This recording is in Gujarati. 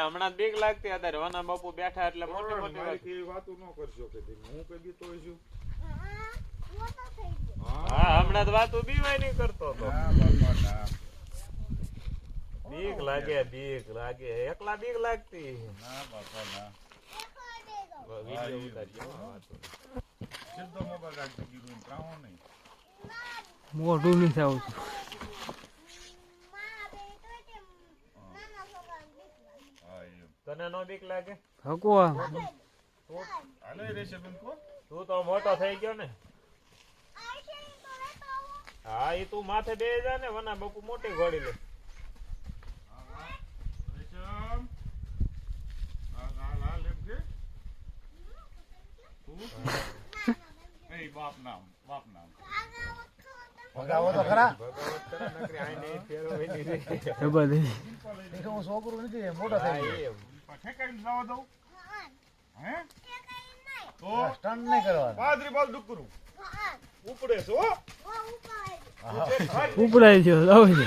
હમણાં બીક લાગતી અત્યારે વના બાપુ બેઠા એટલે મોટી મોટી વાત. એવી વાતો ન કરશો કે હું કઈ દીતો છું હા હમણાં જ વાતો બીવાય નહીં કરતો તો. ના બાપા ના. બીક લાગે બીક લાગે. એકલા બીક લાગતી. ના બાપા ના. વીડિયો મોઢું નહીં હા તને નો બીક લાગે? હકો હાલે રહેશે બેન કો. તું તો મોટો થઈ ગયો ને. હા એ તું માથે બે જા ને વના બકુ મોટી ઘોડી લે. બાપ નામ બાપ નામ. ભગાવો તો ખરા. ભગાવત કરે નકરી આઈ નહીં ફેરવી નહીં એ કે હું છોકરો નથી મોટો થઈ ગયો. ઠેકાઈને જવા દઉં? હે? તો સ્ટન નહીં કરવાનો. બાદરી બાદ ડુકરું ઉપડે છો ઉપડાય છે લાવી